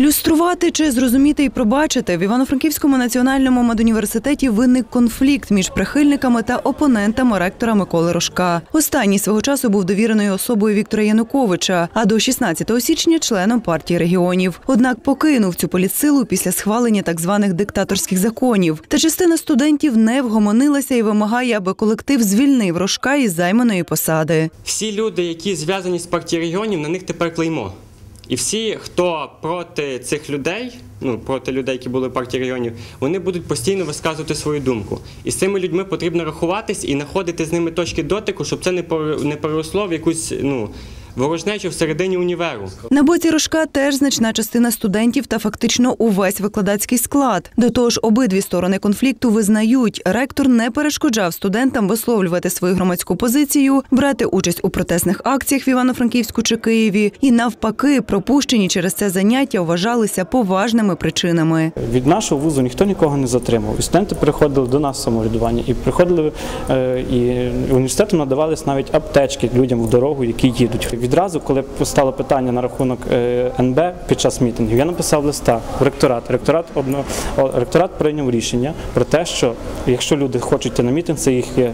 Люструвати чи зрозуміти і пробачити в Івано-Франківському національному медуніверситеті виник конфлікт між прихильниками та опонентами ректора Миколи Рожка. Останній свого часу був довіреною особою Віктора Януковича, а до 16 січня членом партії регіонів. Однак покинув цю політсилу після схвалення так званих диктаторських законів. Та частина студентів не вгомонилася і вимагає, аби колектив звільнив Рожка із займаної посади. Всі люди, які зв'язані з партією регіонів, на них тепер клеймо. І всі, хто проти цих людей, ну проти людей, які були в партії районів, вони будуть постійно висказувати свою думку. І з цими людьми потрібно рахуватись і знаходити з ними точки дотику, щоб це не переросло в якусь ну ворожнечу всередині універу. На боці Рожка теж значна частина студентів та фактично увесь викладацький склад. До того ж, обидві сторони конфлікту визнають, ректор не перешкоджав студентам висловлювати свою громадську позицію, брати участь у протестних акціях в Івано-Франківську чи Києві, і навпаки, пропущені через це заняття вважалися поважними причинами. Від нашого вузу ніхто нікого не затримав. І студенти приходили до нас в самоврядування і приходили е, і університету надавались навіть аптечки людям в дорогу, які їдуть. Відразу, коли постало питання на рахунок е, НБ під час мітингів, я написав листа в ректорат. Ректорат одно ректорат прийняв рішення про те, що якщо люди хочуть йти на мітинг, це їх є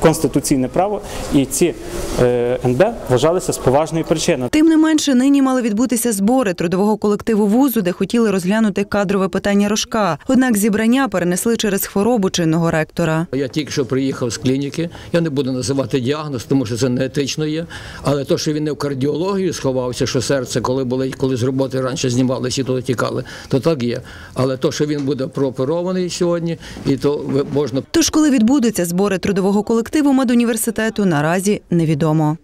конституційне право, і ці е, НБ вважалися з поважної причини. Тим не менше, нині мали відбутися збори трудового колективу вузу, де хотіли розглянути кадрове питання Рожка. Однак зібрання перенесли через хворобу чинного ректора. Я тільки що приїхав з клініки. Я не буду називати діагноз, тому що це не етично є. Але то, що він не в кардіологію сховався, що серце, коли були, коли з роботи раніше знімали, всі туди тікали, то так є. Але то, що він буде прооперований сьогодні, і то можна Тож, коли відбудуться збори трудового колективу медуніверситету, наразі невідомо.